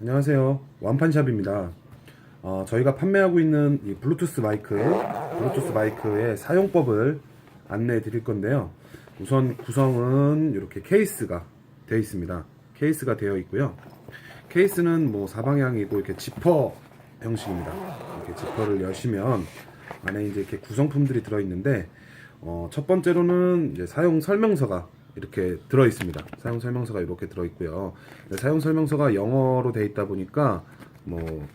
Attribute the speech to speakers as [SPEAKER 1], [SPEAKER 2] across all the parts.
[SPEAKER 1] 안녕하세요. 완판샵입니다. 어, 저희가 판매하고 있는 이 블루투스 마이크, 블루투스 마이크의 사용법을 안내해 드릴 건데요. 우선 구성은 이렇게 케이스가 되어 있습니다. 케이스가 되어 있고요. 케이스는 뭐 사방향이고 이렇게 지퍼 형식입니다. 이렇게 지퍼를 여시면 안에 이제 이렇게 구성품들이 들어 있는데 어, 첫 번째로는 이제 사용 설명서가 이렇게 들어 있습니다. 사용 설명서가 이렇게 들어 있고요. 네, 사용 설명서가 영어로 돼 있다 보니까 뭐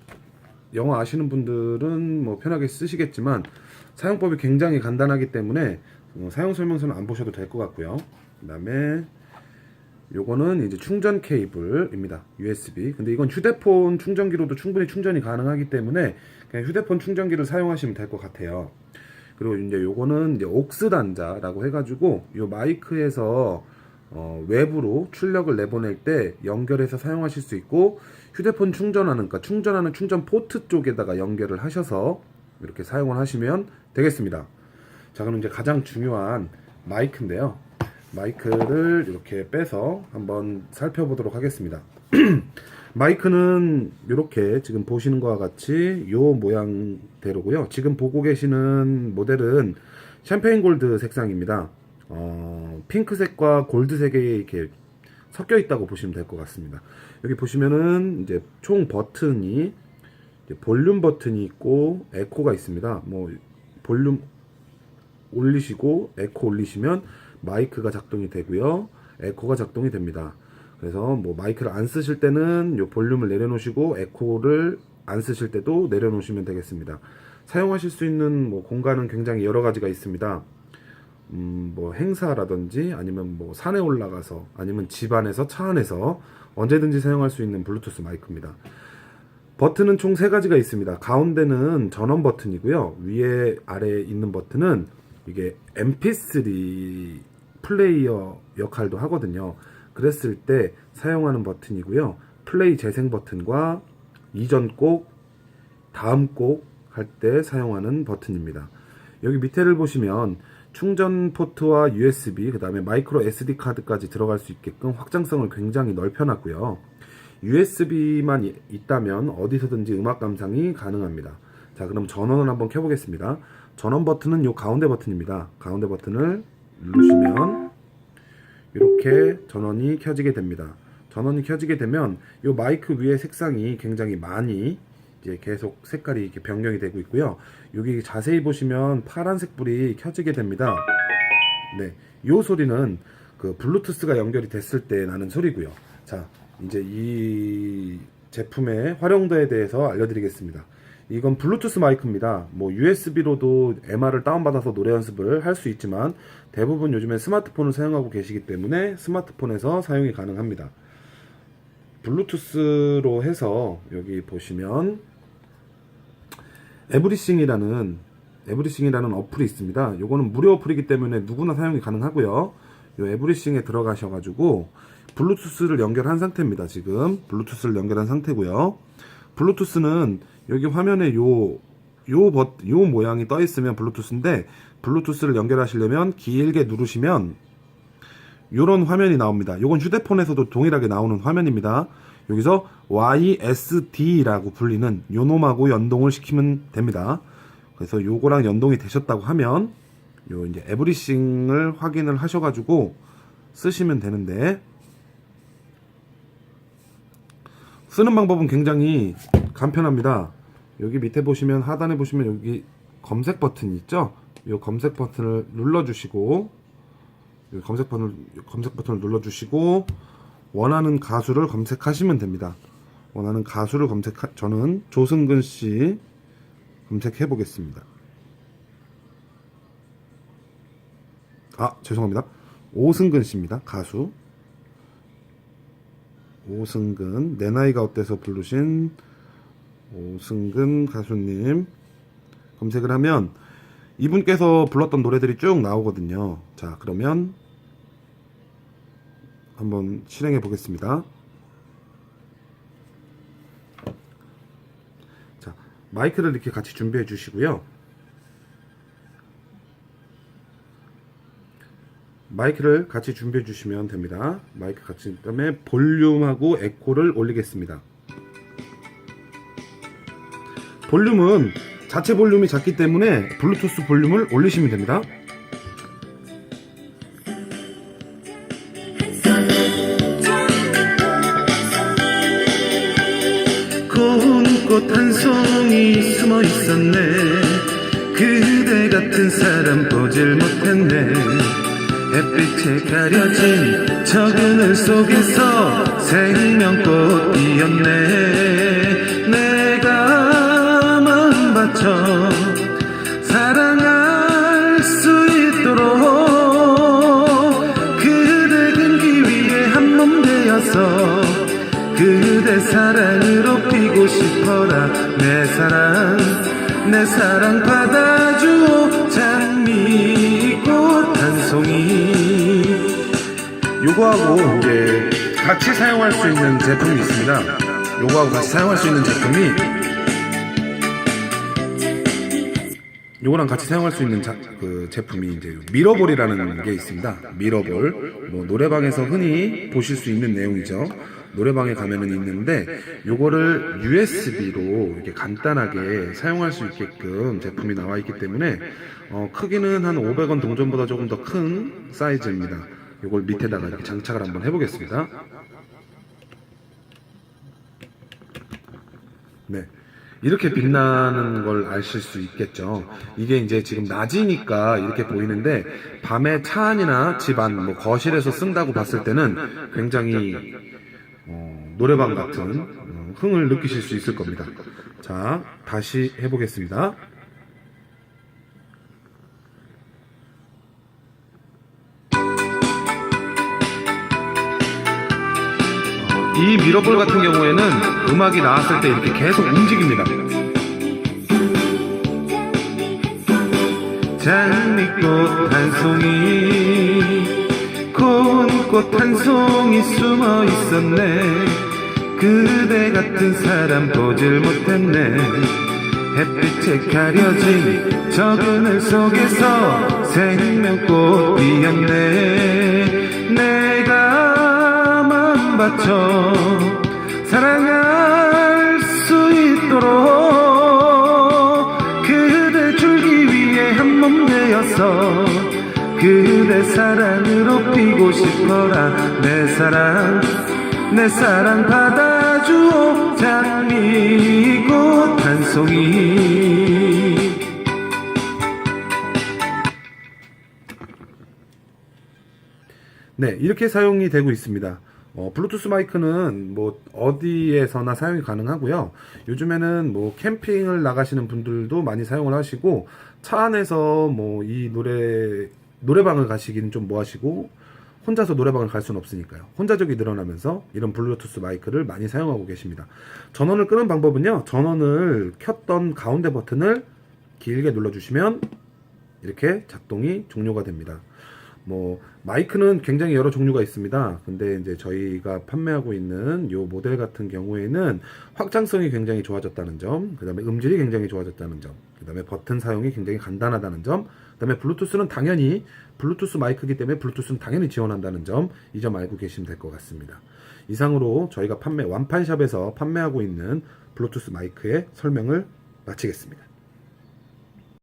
[SPEAKER 1] 영어 아시는 분들은 뭐 편하게 쓰시겠지만 사용법이 굉장히 간단하기 때문에 어, 사용 설명서는 안 보셔도 될 것 같고요. 그다음에 요거는 이제 충전 케이블입니다. USB. 근데 이건 휴대폰 충전기로도 충분히 충전이 가능하기 때문에 그냥 휴대폰 충전기를 사용하시면 될 것 같아요. 그리고 이제 요거는 이제 옥스 단자라고 해가지고 요 마이크에서 어, 외부로 출력을 내보낼 때 연결해서 사용하실 수 있고 휴대폰 충전하는 그러니까 충전하는 충전 포트 쪽에다가 연결을 하셔서 이렇게 사용을 하시면 되겠습니다. 자 그럼 이제 가장 중요한 마이크인데요. 마이크를 이렇게 빼서 한번 살펴보도록 하겠습니다. 마이크는 이렇게 지금 보시는 것과 같이 요 모양대로고요. 지금 보고 계시는 모델은 샴페인 골드 색상입니다. 어, 핑크색과 골드색이 이렇게 섞여 있다고 보시면 될 것 같습니다. 여기 보시면은 이제 총 버튼이 이제 볼륨 버튼이 있고 에코가 있습니다. 뭐 볼륨 올리시고 에코 올리시면 마이크가 작동이 되고요. 에코가 작동이 됩니다. 그래서 뭐 마이크를 안 쓰실 때는 요 볼륨을 내려놓으시고 에코를 안 쓰실 때도 내려놓으시면 되겠습니다. 사용하실 수 있는 뭐 공간은 굉장히 여러 가지가 있습니다. 음, 뭐 행사라든지 아니면 뭐 산에 올라가서 아니면 집 안에서 차 안에서 언제든지 사용할 수 있는 블루투스 마이크입니다. 버튼은 총 세 가지가 있습니다. 가운데는 전원 버튼이고요. 위에 아래에 있는 버튼은 이게 MP3 플레이어 역할도 하거든요. 그랬을 때 사용하는 버튼이고요. 플레이 재생 버튼과 이전 곡, 다음 곡 할 때 사용하는 버튼입니다. 여기 밑에를 보시면 충전 포트와 USB, 그 다음에 마이크로 SD 카드까지 들어갈 수 있게끔 확장성을 굉장히 넓혀놨고요. USB만 있다면 어디서든지 음악 감상이 가능합니다. 자, 그럼 전원을 한번 켜보겠습니다. 전원 버튼은 요 가운데 버튼입니다. 가운데 버튼을 누르시면 이렇게 전원이 켜지게 됩니다. 전원이 켜지게 되면 이 마이크 위에 색상이 굉장히 많이 이제 계속 색깔이 이렇게 변경이 되고 있고요. 여기 자세히 보시면 파란색 불이 켜지게 됩니다. 네, 이 소리는 그 블루투스가 연결이 됐을 때 나는 소리고요. 자, 이제 이 제품의 활용도에 대해서 알려드리겠습니다. 이건 블루투스 마이크입니다. 뭐 USB로도 MR을 다운받아서 노래 연습을 할 수 있지만 대부분 요즘에 스마트폰을 사용하고 계시기 때문에 스마트폰에서 사용이 가능합니다. 블루투스로 해서 여기 보시면 에브리싱이라는 에브리싱이라는 어플이 있습니다. 요거는 무료 어플이기 때문에 누구나 사용이 가능하고요. 요 에브리싱에 들어가셔가지고 블루투스를 연결한 상태입니다. 지금 블루투스를 연결한 상태고요. 블루투스는 여기 화면에 요, 요, 버, 요 모양이 떠 있으면 블루투스인데, 블루투스를 연결하시려면 길게 누르시면, 요런 화면이 나옵니다. 요건 휴대폰에서도 동일하게 나오는 화면입니다. 여기서 YSD라고 불리는 요놈하고 연동을 시키면 됩니다. 그래서 요거랑 연동이 되셨다고 하면, 요 이제 에브리싱을 확인을 하셔가지고 쓰시면 되는데, 쓰는 방법은 굉장히 간편합니다. 여기 밑에 보시면 하단에 보시면 여기 검색 버튼이 있죠? 이 검색 버튼을 눌러주시고 이 검색 버튼을 검색 버튼을 눌러주시고 원하는 가수를 검색하시면 됩니다. 원하는 가수를 검색 저는 조승근 씨 검색해 보겠습니다. 아 죄송합니다. 오승근 씨입니다. 가수 오승근 내 나이가 어때서 부르신 오승근 가수님 검색을 하면 이분께서 불렀던 노래들이 쭉 나오거든요. 자, 그러면 한번 실행해 보겠습니다. 자, 마이크를 이렇게 같이 준비해 주시고요. 마이크를 같이 준비해 주시면 됩니다. 마이크 같이 그다음에 볼륨하고 에코를 올리겠습니다. 볼륨은 자체 볼륨이 작기 때문에 블루투스 볼륨을 올리시면 됩니다. 꽃 한 송이 숨어 있었네. 그대 같은 사람 보질 못했네. 햇빛에 가려진 저 그늘 속에서 생명꽃 피었네 사랑 내 사랑 받아주오 장미꽃 한 송이 요거하고 이제 같이 사용할 수 있는 제품이 있습니다 요거하고 같이 사용할 수 있는 제품이 요거랑 같이 사용할 수 있는 자- 그 제품이 이제 미러볼이라는 게 있습니다. 미러볼. 뭐 노래방에서 흔히 보실 수 있는 내용이죠. 노래방에 가면은 있는데 요거를 USB로 이렇게 간단하게 사용할 수 있게끔 제품이 나와 있기 때문에 어, 크기는 한 500원 동전보다 조금 더 큰 사이즈입니다. 요걸 밑에다가 이렇게 장착을 한번 해보겠습니다. 네. 이렇게 빛나는 걸 아실 수 있겠죠. 이게 이제 지금 낮이니까 이렇게 보이는데 밤에 차 안이나 집 안, 뭐 거실에서 쓴다고 봤을 때는 굉장히 어, 노래방 같은 어, 흥을 느끼실 수 있을 겁니다. 자, 다시 해보겠습니다. 이 미러볼 같은 경우에는 음악이 나왔을 때 이렇게 계속 움직입니다. 장미꽃 한 송이 고운 꽃 한 송이 숨어 있었네 그대 같은 사람 보질 못했네. 햇빛에 가려진 저 그늘 속에서 생명꽃 피었네. 내가 마음 바쳐 사랑할 수 있도록 그대 줄기 위해 한 몸 되어서 그대 사랑으로 피고 싶어라. 내 사랑 내 사랑 받아 송이 네, 이렇게 사용이 되고 있습니다. 어, 블루투스 마이크는 뭐 어디에서나 사용이 가능하고요. 요즘에는 뭐 캠핑을 나가시는 분들도 많이 사용을 하시고 차 안에서 뭐 이 노래 노래방을 가시기는 좀 뭐하시고 혼자서 노래방을 갈 수는 없으니까요. 혼자적이 늘어나면서 이런 블루투스 마이크를 많이 사용하고 계십니다. 전원을 끄는 방법은요. 전원을 켰던 가운데 버튼을 길게 눌러주시면 이렇게 작동이 종료가 됩니다. 뭐 마이크는 굉장히 여러 종류가 있습니다. 근데 이제 저희가 판매하고 있는 요 모델 같은 경우에는 확장성이 굉장히 좋아졌다는 점, 그다음에 음질이 굉장히 좋아졌다는 점, 그다음에 버튼 사용이 굉장히 간단하다는 점, 그다음에 블루투스는 당연히 블루투스 마이크이기 때문에 블루투스는 당연히 지원한다는 점, 이 점 알고 계시면 될 것 같습니다. 이상으로 저희가 판매 완판샵에서 판매하고 있는 블루투스 마이크의 설명을 마치겠습니다.